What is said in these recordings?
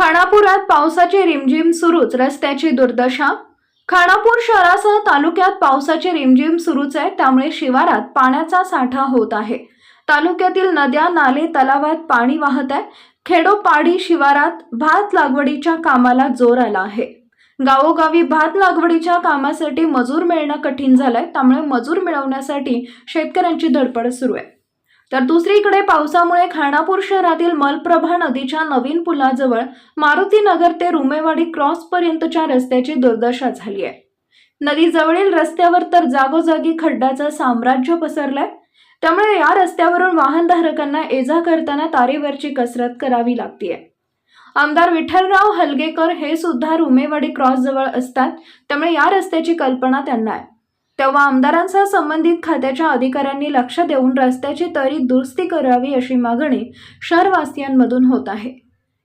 खानापुरात पावसाची रिमझिम सुरूच रस्त्याची दुर्दशा. खानापूर शहरासह तालुक्यात पावसाची रिमझिम सुरूच आहे त्यामुळे शिवारात पाण्याचा साठा होत आहे. तालुक्यातील नद्या नाले तलावात पाणी वाहत आहे. खेडोपाडी शिवारात भात लागवडीच्या कामाला जोर आला आहे. गावोगावी भात लागवडीच्या कामासाठी मजूर मिळणं कठीण झालंय त्यामुळे मजूर मिळवण्यासाठी शेतकऱ्यांची धडपड सुरू आहे. तर दुसरीकडे पावसामुळे खानापूर शहरातील मलप्रभा नदीच्या नवीन पुलाजवळ मारुती नगर ते रुमेवाडी क्रॉस पर्यंतच्या रस्त्याची दुर्दशा झाली आहे. नदीजवळील रस्त्यावर तर जागोजागी खड्ड्याचं साम्राज्य पसरलंय. त्यामुळे या रस्त्यावरून वाहनधारकांना ये करताना तारेवरची कसरत करावी लागतीये. आमदार विठ्ठलराव हलगेकर हे सुद्धा रुमेवाडी क्रॉस जवळ असतात. त्यामुळे या रस्त्याची कल्पना त्यांना आहे. तेव्हा आमदारांसह संबंधित खात्याच्या अधिकाऱ्यांनी लक्ष देऊन रस्त्याची तरी दुरुस्ती करावी अशी मागणी शहरवासियांमधून होत आहे.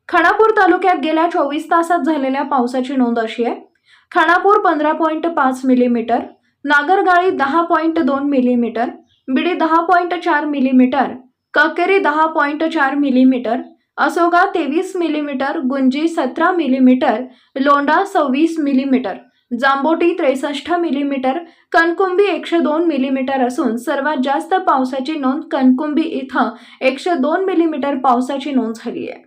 खानापूर तालुक्यात गेल्या चोवीस तासात झालेल्या पावसाची नोंद अशी आहे. खानापूर पंधरा पॉईंट पाच मिलीमीटर नागरगाळी दहा पॉईंट दोन मिलीमीटर बिडी दहा पॉईंट चार मिलीमीटर ककेरी दहा पॉईंट चार मिलीमीटर असोगा तेवीस मिलीमीटर गुंजी सतरा मिलीमीटर लोंडा सव्वीस मिलीमीटर. जांबोटी त्रेसष्ट मिलीमीटर कणकुंबी एकशे दोन मिलीमीटर असून सर्वात जास्त पावसाची नोंद कणकुंबी इथं एकशे दोन मिलीमीटर पावसाची नोंद झाली आहे.